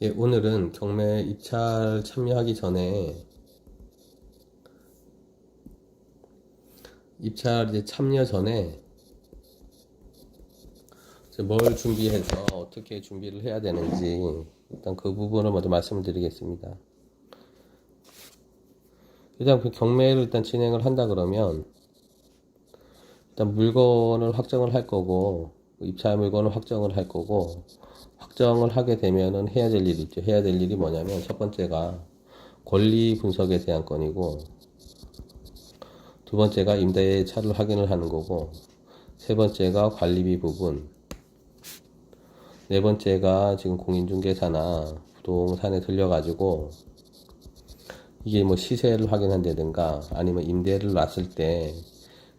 예, 오늘은 경매 입찰 참여하기 전에 입찰 이제 참여 전에 뭘 준비해서 어떻게 준비를 해야 되는지 일단 그 부분을 먼저 말씀을 드리겠습니다. 일단 그 경매를 일단 진행을 한다 그러면 일단 물건을 확정을 할 거고 입찰 물건을 확정을 할 거고 확정을 하게 되면은 해야 될 일이 있죠. 해야 될 일이 뭐냐면 첫 번째가 권리 분석에 대한 건이고 두 번째가 임대의 차를 확인을 하는 거고 세 번째가 관리비 부분 네 번째가 지금 공인중개사나 부동산에 들려가지고 이게 뭐 시세를 확인한다든가 아니면 임대를 놨을 때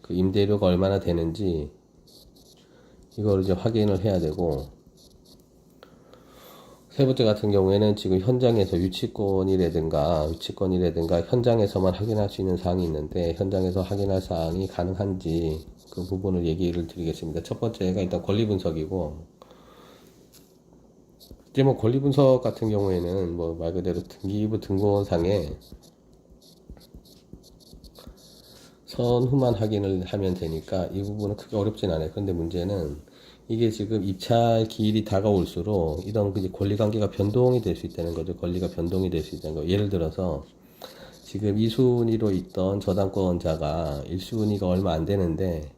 그 임대료가 얼마나 되는지 이걸 이제 확인을 해야 되고 세 번째 같은 경우에는 지금 현장에서 유치권이라든가 유치권이라든가 현장에서만 확인할 수 있는 사항이 있는데 현장에서 확인할 사항이 가능한지 그 부분을 얘기를 드리겠습니다. 첫 번째가 일단 권리 분석이고 이제 뭐 권리 분석 같은 경우에는 뭐 말 그대로 등기부 등본상에 선후만 확인을 하면 되니까 이 부분은 크게 어렵진 않아요. 그런데 문제는 이게 지금 입찰 기일이 다가올수록 이런 그 권리 관계가 변동이 될 수 있다는 거죠. 권리가 변동이 될 수 있다는 거. 예를 들어서 지금 2순위로 있던 저당권자가 1순위가 얼마 안 되는데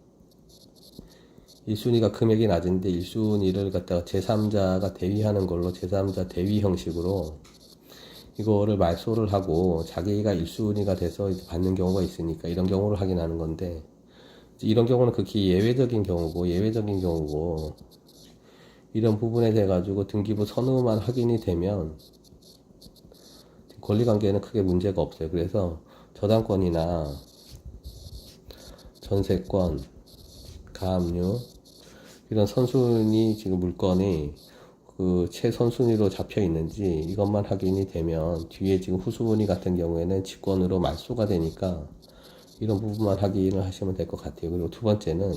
1순위가 금액이 낮은데 1순위를 갖다가 제3자가 대위하는 걸로 제3자 대위 형식으로 이거를 말소를 하고 자기가 1순위가 돼서 받는 경우가 있으니까 이런 경우를 확인하는 건데 이런 경우는 극히 예외적인 경우고 예외적인 경우고 이런 부분에 대해 가지고 등기부 선후만 확인이 되면 권리관계에는 크게 문제가 없어요. 그래서 저당권이나 전세권, 가압류 이런 선순위 지금 물건이 그 최선순위로 잡혀 있는지 이것만 확인이 되면 뒤에 지금 후순위 같은 경우에는 직권으로 말소가 되니까 이런 부분만 확인을 하시면 될 것 같아요. 그리고 두 번째는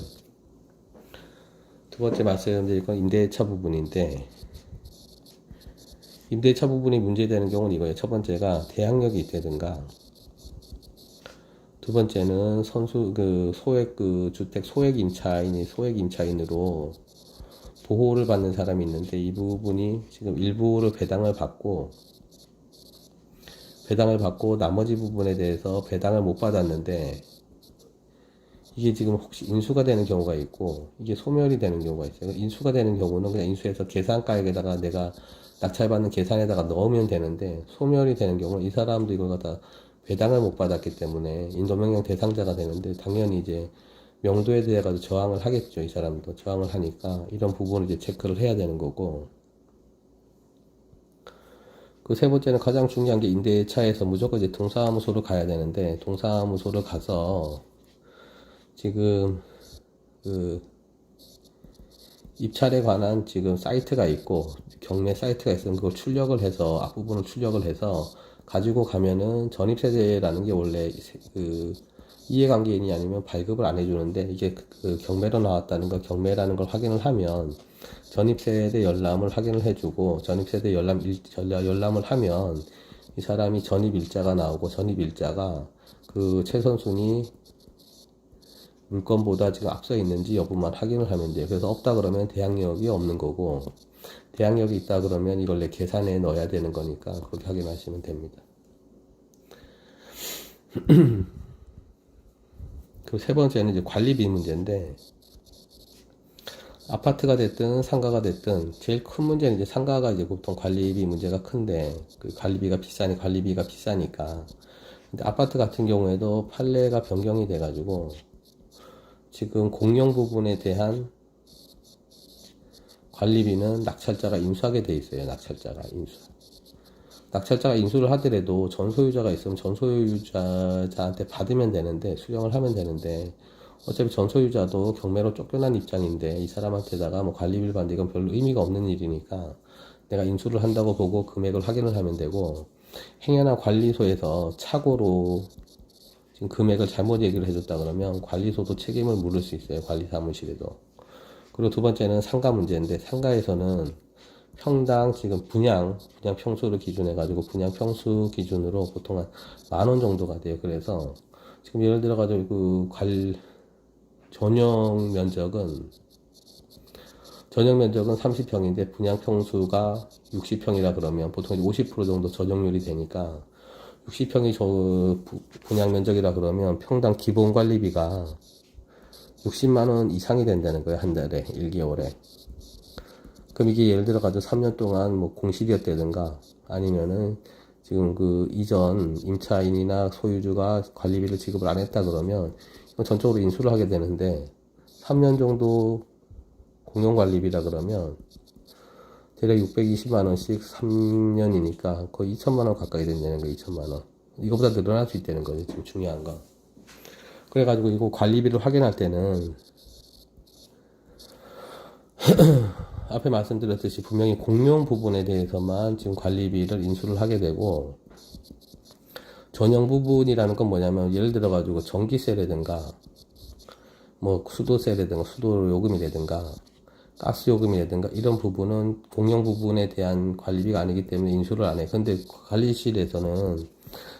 두 번째 말씀드릴 건 임대차 부분인데 임대차 부분이 문제되는 경우는 이거예요. 첫 번째가 대항력이 있다든가 두 번째는 선수 그 소액 그 주택 소액 임차인이 소액 임차인으로 보호를 받는 사람이 있는데 이 부분이 지금 일부를 배당을 받고 배당을 받고 나머지 부분에 대해서 배당을 못 받았는데 이게 지금 혹시 인수가 되는 경우가 있고 이게 소멸이 되는 경우가 있어요. 인수가 되는 경우는 그냥 인수해서 계산가액에다가 내가 낙찰받는 계산에다가 넣으면 되는데 소멸이 되는 경우는 이 사람도 이걸 갖다 배당을 못 받았기 때문에 인도명령 대상자가 되는데 당연히 이제 명도에 대해 가지고 저항을 하겠죠. 이 사람도 저항을 하니까 이런 부분을 이제 체크를 해야 되는 거고 그 세 번째는 가장 중요한 게 임대차에서 무조건 이제 동사무소로 가야 되는데 동사무소를 가서 지금 그 입찰에 관한 지금 사이트가 있고 경매 사이트가 있으면 그걸 출력을 해서 앞부분을 출력을 해서 가지고 가면은 전입세대라는 게 원래 그 이해관계인이 아니면 발급을 안 해주는데 이게 그 경매로 나왔다는 거 경매라는 걸 확인을 하면 전입세대 열람을 확인을 해주고 전입세대 열람 일, 열람을 하면 이 사람이 전입 일자가 나오고 전입 일자가 그 최선순위 물건보다 지금 앞서 있는지 여부만 확인을 하면 돼요. 그래서 없다 그러면 대항력이 없는 거고 대항력이 있다 그러면 이걸 내 계산에 넣어야 되는 거니까 그렇게 확인하시면 됩니다. 그세 번째는 이제 관리비 문제인데 아파트가 됐든 상가가 됐든 제일 큰 문제는 이제 상가가 이제 보통 관리비 문제가 큰데 그 관리비가 비싸니 관리비가 비싸니까 근데 아파트 같은 경우에도 판례가 변경이 돼 가지고 지금 공용 부분에 대한 관리비는 낙찰자가 인수하게 돼 있어요. 낙찰자가 인수. 낙찰자가 인수를 하더라도 전소유자가 있으면 전소유자한테 받으면 되는데 수령을 하면 되는데 어차피 전소유자도 경매로 쫓겨난 입장인데 이 사람한테다가 뭐 관리비를 받는 이건 별로 의미가 없는 일이니까 내가 인수를 한다고 보고 금액을 확인을 하면 되고 행여나 관리소에서 착오로 지금 금액을 잘못 얘기를 해줬다 그러면 관리소도 책임을 물을 수 있어요. 관리 사무실에도. 그리고 두 번째는 상가 문제인데 상가에서는 평당 지금 분양, 분양 평수를 기준해 가지고 분양 평수 기준으로 보통 한 만 원 정도가 돼요. 그래서 지금 예를 들어 가지고 그 관, 전용 면적은 전용 면적은 30평인데 분양 평수가 60평이라 그러면 보통 50% 정도 전용률이 되니까 60평이 저 부- 분양 면적이라 그러면 평당 기본 관리비가 60만 원 이상이 된다는 거예요. 한 달에 1개월에. 그럼 이게 예를 들어 가지고 3년 동안 뭐 공실이었다든가 아니면은 지금 그 이전 임차인이나 소유주가 관리비를 지급을 안 했다 그러면 전적으로 인수를 하게 되는데 3년 정도 공용관리비라 그러면 대략 620만 원씩 3년이니까 거의 2천만 원 가까이 된다는 거예요. 2천만 원. 이거보다 늘어날 수 있다는 거예요. 지금 중요한 건. 그래가지고 이거 관리비를 확인할 때는 앞에 말씀드렸듯이 분명히 공용 부분에 대해서만 지금 관리비를 인수를 하게 되고 전용 부분이라는 건 뭐냐면 예를 들어 가지고 전기세라든가 뭐 수도세라든가 수도 요금이라든가 가스 요금이라든가 이런 부분은 공용 부분에 대한 관리비가 아니기 때문에 인수를 안 해. 근데 관리실에서는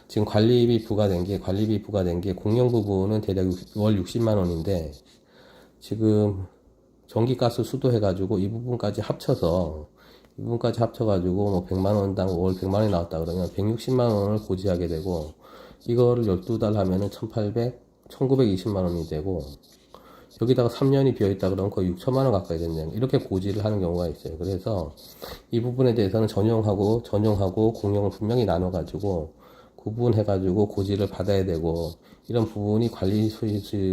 지금 관리비 부과된 게 관리비 부과된 게 공용 부분은 대략 60월 60만 원인데 지금 전기 가스 수도 해가지고 이 부분까지 합쳐서 이 부분까지 합쳐가지고 뭐 100만 원당 월 100만 원이 나왔다 그러면 160만 원을 고지하게 되고 이거를 12달 하면은 1800, 1920만 원이 되고 여기다가 3년이 비어있다 그러면 거의 6천만 원 가까이 된다. 이렇게 고지를 하는 경우가 있어요. 그래서 이 부분에 대해서는 전용하고 전용하고 공용을 분명히 나눠 가지고 구분해 가지고 고지를 받아야 되고 이런 부분이 관리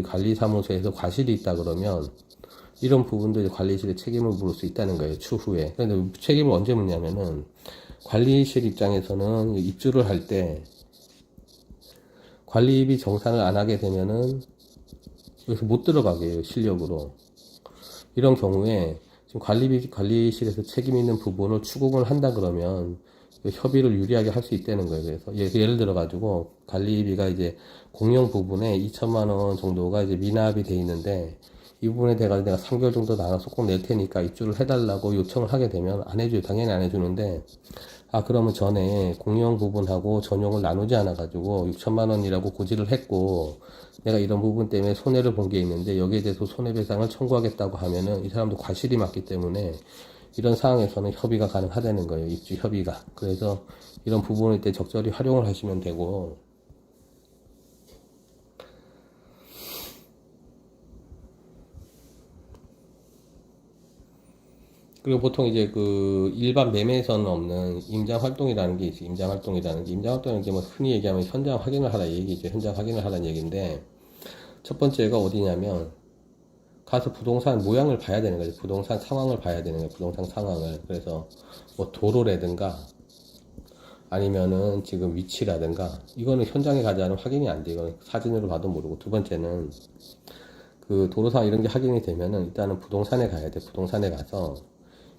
관리사무소에서 과실이 있다 그러면 이런 부분도 이제 관리실에 책임을 물을 수 있다는 거예요. 추후에. 근데 책임을 언제 묻냐면은 관리실 입장에서는 입주를 할 때 관리비 정산을 안 하게 되면은 여기서 못 들어가게 해요. 실력으로. 이런 경우에 지금 관리비 관리실에서 책임 있는 부분을 추궁을 한다 그러면 그 협의를 유리하게 할 수 있다는 거예요. 그래서 예- 예를 들어 가지고 관리비가 이제 공용 부분에 2천만 원 정도가 이제 미납이 돼 있는데 이 부분에 대해서 내가 3개월 정도 나눠서 꼭 낼 테니까 입주를 해달라고 요청을 하게 되면 안 해줘요. 당연히 안 해주는데 아 그러면 전에 공용 부분하고 전용을 나누지 않아 가지고 6천만 원이라고 고지를 했고 내가 이런 부분 때문에 손해를 본 게 있는데 여기에 대해서 손해배상을 청구하겠다고 하면은 이 사람도 과실이 맞기 때문에 이런 상황에서는 협의가 가능하다는 거예요. 입주 협의가. 그래서 이런 부분일 때 적절히 활용을 하시면 되고 그리고 보통 이제 그 일반 매매에서는 없는 임장 활동이라는 게 있어요. 임장 활동이라는 게 임장 활동은 이제 뭐 흔히 얘기하면 현장 확인을 하라 이 얘기죠. 현장 확인을 하라는 얘기인데 첫 번째가 어디냐면 가서 부동산 모양을 봐야 되는 거죠. 부동산 상황을 봐야 되는 거예요. 부동산 상황을. 그래서 뭐 도로라든가 아니면은 지금 위치라든가 이거는 현장에 가지 않으면 확인이 안 돼요. 이거는 사진으로 봐도 모르고 두 번째는 그 도로상 이런 게 확인이 되면은 일단은 부동산에 가야 돼. 부동산에 가서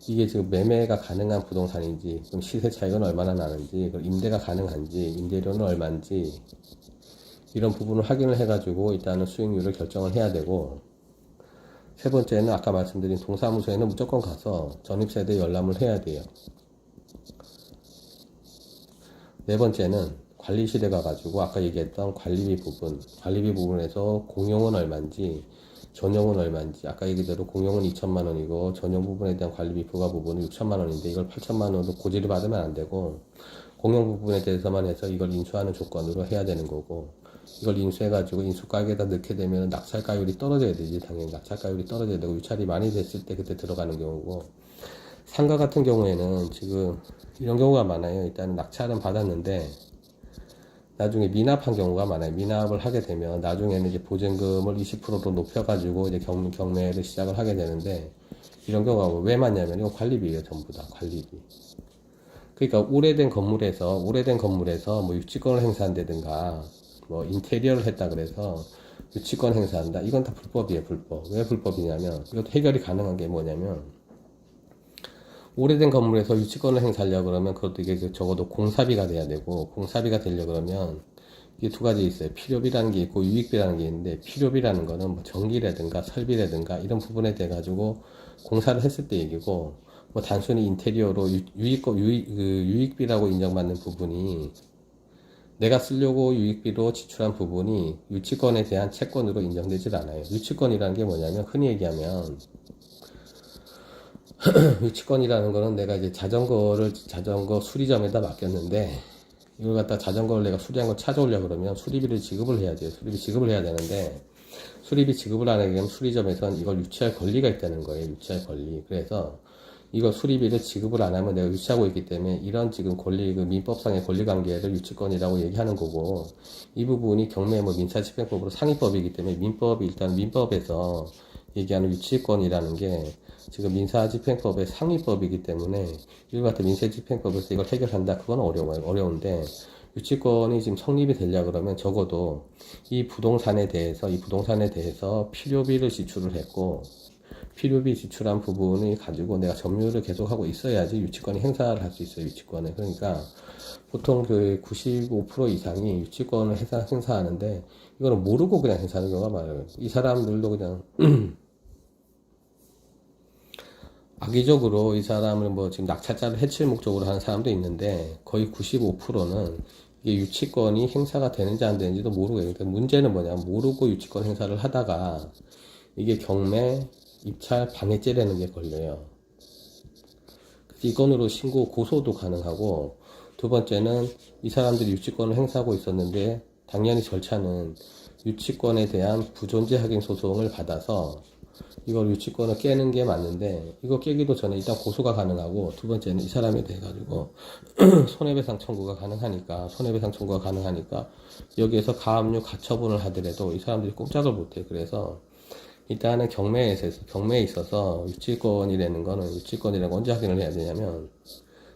이게 지금 매매가 가능한 부동산인지, 그럼 시세 차익은 얼마나 나는지, 그리고 임대가 가능한지, 임대료는 얼마인지, 이런 부분을 확인을 해가지고 일단은 수익률을 결정을 해야 되고, 세 번째는 아까 말씀드린 동사무소에는 무조건 가서 전입세대 열람을 해야 돼요. 네 번째는 관리실에 가가지고 아까 얘기했던 관리비 부분, 관리비 부분에서 공용은 얼마인지, 전용은 얼마인지, 아까 얘기대로 공용은 2천만 원이고, 전용 부분에 대한 관리비 부과 부분은 6천만 원인데, 이걸 8천만 원으로 고지를 받으면 안 되고, 공용 부분에 대해서만 해서 이걸 인수하는 조건으로 해야 되는 거고, 이걸 인수해가지고 인수가격에다 넣게 되면 낙찰가율이 떨어져야 되지, 당연히 낙찰가율이 떨어져야 되고, 유찰이 많이 됐을 때 그때 들어가는 경우고, 상가 같은 경우에는 지금 이런 경우가 많아요. 일단 낙찰은 받았는데, 나중에 미납한 경우가 많아요. 미납을 하게 되면 나중에는 이제 보증금을 20%로 높여가지고 이제 경, 경매를 시작을 하게 되는데 이런 경우가 왜 많냐면 이거 관리비예요. 전부 다 관리비. 그러니까 오래된 건물에서 오래된 건물에서 뭐 유치권을 행사한다든가 뭐 인테리어를 했다 그래서 유치권 행사한다. 이건 다 불법이에요. 불법. 왜 불법이냐면 이것도 해결이 가능한 게 뭐냐면 오래된 건물에서 유치권을 행사하려고 그러면 그것도 이게 적어도 공사비가 돼야 되고 공사비가 되려 그러면 이게 두 가지 있어요. 필요비라는 게 있고 유익비라는 게 있는데 필요비라는 거는 뭐 전기라든가 설비라든가 이런 부분에 대해 가지고 공사를 했을 때 얘기고 뭐 단순히 인테리어로 유, 유익, 유익, 그 유익비라고 인정받는 부분이 내가 쓰려고 유익비로 지출한 부분이 유치권에 대한 채권으로 인정되질 않아요. 유치권이라는 게 뭐냐면 흔히 얘기하면 유치권이라는 거는 내가 이제 자전거를 자전거 수리점에다 맡겼는데 이걸 갖다 자전거를 내가 수리한 걸 찾아오려 그러면 수리비를 지급을 해야 돼요. 수리비 지급을 해야 되는데 수리비 지급을 안 하게 되면 수리점에서는 이걸 유치할 권리가 있다는 거예요. 유치할 권리. 그래서 이거 수리비를 지급을 안 하면 내가 유치하고 있기 때문에 이런 지금 권리, 그 민법상의 권리 관계를 유치권이라고 얘기하는 거고 이 부분이 경매 뭐 민사집행법으로 상위법이기 때문에 민법이 일단 민법에서 얘기하는 유치권이라는 게 지금 민사집행법의 상위법이기 때문에 같은 민사집행법에서 이걸 해결한다. 그건 어려워요 어려운데 유치권이 지금 성립이 되려 그러면 적어도 이 부동산에 대해서 이 부동산에 대해서 필요비를 지출을 했고 필요비 지출한 부분이 가지고 내가 점유를 계속하고 있어야지 유치권이 행사를 할 수 있어요 유치권을 그러니까 보통 그 95% 이상이 유치권을 행사, 행사하는데 이거는 모르고 그냥 행사하는 경우가 많아요. 이 사람들도 그냥 악의적으로 이 사람을 뭐 지금 낙찰자를 해칠 목적으로 하는 사람도 있는데 거의 95%는 이게 유치권이 행사가 되는지 안 되는지도 모르고 그러니까 문제는 뭐냐 모르고 유치권 행사를 하다가 이게 경매 입찰 방해죄라는 게 걸려요. 그래서 이 건으로 신고 고소도 가능하고 두 번째는 이 사람들이 유치권을 행사하고 있었는데 당연히 절차는 유치권에 대한 부존재 확인 소송을 받아서 이걸 유치권을 깨는 게 맞는데 이거 깨기도 전에 일단 고소가 가능하고 두 번째는 이 사람에 대해 가지고 손해배상 청구가 가능하니까 손해배상 청구가 가능하니까 여기에서 가압류 가처분을 하더라도 이 사람들이 꼼짝을 못해. 그래서 일단은 경매에 있어서 경매에 있어서 유치권이라는 거는 유치권이라고 언제 확인을 해야 되냐면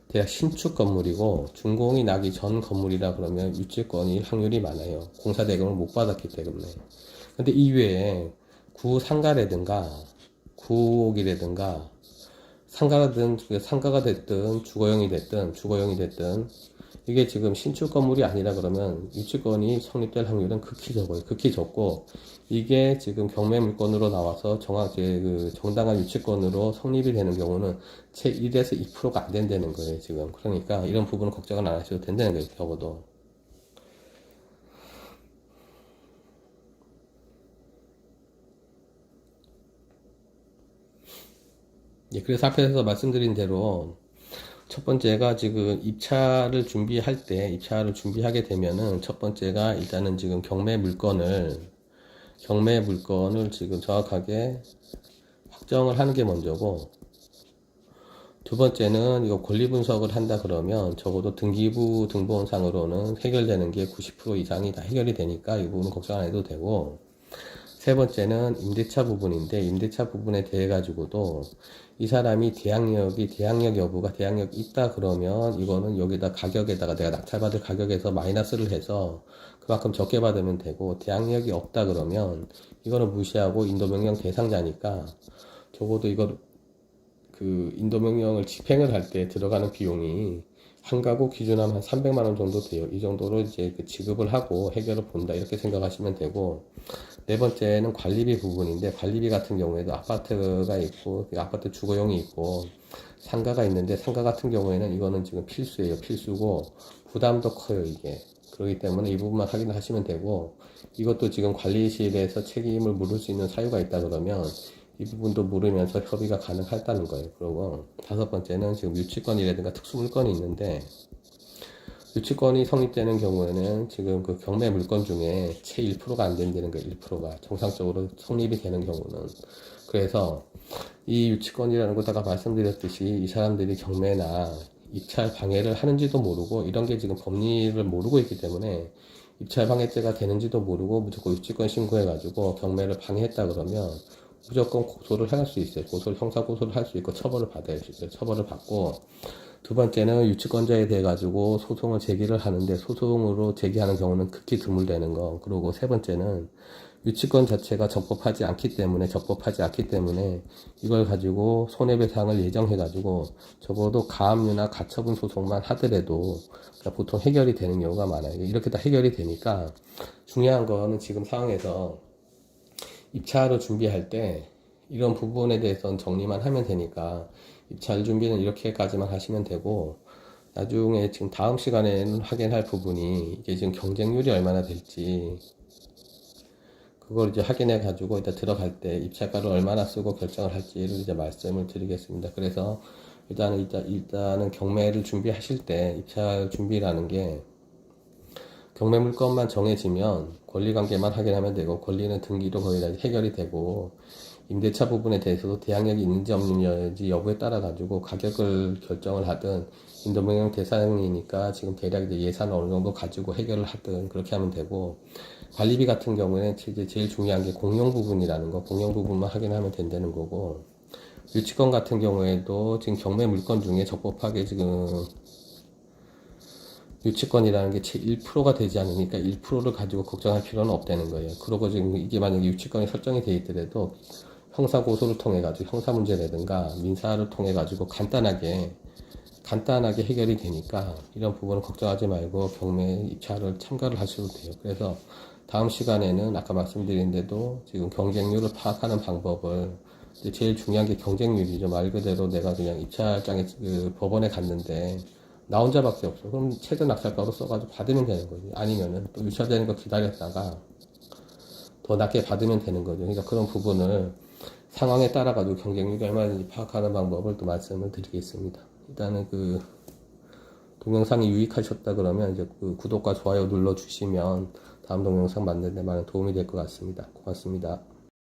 대략 신축 건물이고 준공이 나기 전 건물이라 그러면 유치권이 확률이 많아요. 공사 대금을 못 받았기 때문에. 근데 이외에 구상가라든가 구옥이라든가 상가라든 상가가 됐든 주거용이 됐든 주거용이 됐든 이게 지금 신축 건물이 아니라 그러면 유치권이 성립될 확률은 극히 적어요. 극히 적고 이게 지금 경매 물건으로 나와서 정확히 그 정당한 유치권으로 성립이 되는 경우는 채 1에서 2%가 안 된다는 거예요, 지금. 그러니까 이런 부분은 걱정을 안 하셔도 된다는 거예요, 적어도. 예, 그래서 앞에서 말씀드린 대로 첫 번째가 지금 입찰을 준비할 때 입찰을 준비하게 되면은 첫 번째가 일단은 지금 경매 물건을 경매 물건을 지금 정확하게 확정을 하는 게 먼저고 두 번째는 이거 권리 분석을 한다 그러면 적어도 등기부 등본상으로는 해결되는 게 90% 이상이 다 해결이 되니까 이 부분은 걱정 안 해도 되고 세 번째는 임대차 부분인데 임대차 부분에 대해 가지고도 이 사람이 대항력이 대항력 여부가 대항력 있다 그러면 이거는 여기다 가격에다가 내가 낙찰받을 가격에서 마이너스를 해서 그만큼 적게 받으면 되고 대항력이 없다 그러면 이거는 무시하고 인도명령 대상자니까 적어도 이걸 그 인도명령을 집행을 할 때 들어가는 비용이 한 가구 기준하면 한 300만 원 정도 돼요. 이 정도로 이제 그 지급을 하고 해결을 본다 이렇게 생각하시면 되고 네 번째는 관리비 부분인데 관리비 같은 경우에도 아파트가 있고 그 아파트 주거용이 있고 상가가 있는데 상가 같은 경우에는 이거는 지금 필수예요. 필수고 부담도 커요 이게. 그렇기 때문에 이 부분만 확인을 하시면 되고 이것도 지금 관리실에서 책임을 물을 수 있는 사유가 있다 그러면 이 부분도 물으면서 협의가 가능하다는 거예요. 그리고 다섯 번째는 지금 유치권이라든가 특수물건이 있는데 유치권이 성립되는 경우에는 지금 그 경매 물건 중에 채 1%가 안 된다는 거예요. 1%가 정상적으로 성립이 되는 경우는 그래서 이 유치권이라는 거 아까 말씀드렸듯이 이 사람들이 경매나 입찰 방해를 하는지도 모르고 이런 게 지금 법리를 모르고 있기 때문에 입찰 방해죄가 되는지도 모르고 무조건 유치권 신고해가지고 경매를 방해했다 그러면 무조건 고소를 할 수 있어요. 고소를 형사 고소를 할 수 있고 처벌을 받아야 있어요. 처벌을 받고 두 번째는 유치권자에 대해 가지고 소송을 제기를 하는데 소송으로 제기하는 경우는 극히 드물다는 거. 그리고 세 번째는 유치권 자체가 적법하지 않기 때문에 적법하지 않기 때문에 이걸 가지고 손해배상을 예정해 가지고 적어도 가압류나 가처분 소송만 하더라도 보통 해결이 되는 경우가 많아요. 이렇게 다 해결이 되니까 중요한 거는 지금 상황에서 입찰을 준비할 때 이런 부분에 대해서는 정리만 하면 되니까 입찰 준비는 이렇게까지만 하시면 되고 나중에 지금 다음 시간에는 확인할 부분이 이게 지금 경쟁률이 얼마나 될지 그걸 이제 확인해 가지고 일단 들어갈 때 입찰가를 얼마나 쓰고 결정을 할지를 이제 말씀을 드리겠습니다. 그래서 일단은 일단 일단은 경매를 준비하실 때 입찰 준비라는 게 경매 물건만 정해지면 권리 관계만 확인하면 되고 권리는 등기로 거의 다 해결이 되고 임대차 부분에 대해서도 대항력이 있는지 없는지 여부에 따라 가지고 가격을 결정을 하든 인도명령 대상이니까 지금 대략 이제 예산을 어느 정도 가지고 해결을 하든 그렇게 하면 되고 관리비 같은 경우에는 이제 제일 중요한 게 공용 부분이라는 거 공용 부분만 확인하면 된다는 거고 유치권 같은 경우에도 지금 경매 물건 중에 적법하게 지금 유치권이라는 게제 1%가 되지 않으니까 1%를 가지고 걱정할 필요는 없다는 거예요. 그러고 지금 이게 만약에 유치권이 설정이 돼 있더라도 형사 고소를 통해 가지고 형사 문제라든가 민사를 통해 가지고 간단하게 간단하게 해결이 되니까 이런 부분은 걱정하지 말고 경매 입찰을 참가를 하셔도 돼요. 그래서 다음 시간에는 아까 말씀드린 대로 지금 경쟁률을 파악하는 방법을 제일 중요한 게 경쟁률이죠. 말 그대로 내가 그냥 입찰장에 그 법원에 갔는데 나 혼자밖에 없어. 그럼 최저 낙찰가로 써가지고 받으면 되는 거지. 아니면은 또 유찰되는 거 기다렸다가 더 낮게 받으면 되는 거죠. 그러니까 그런 부분을 상황에 따라 가지고 경쟁률이 얼마든지 파악하는 방법을 또 말씀을 드리겠습니다. 일단은 그 동영상이 유익하셨다 그러면 이제 그 구독과 좋아요 눌러 주시면 다음 동영상 만드는 데 많은 도움이 될 것 같습니다. 고맙습니다.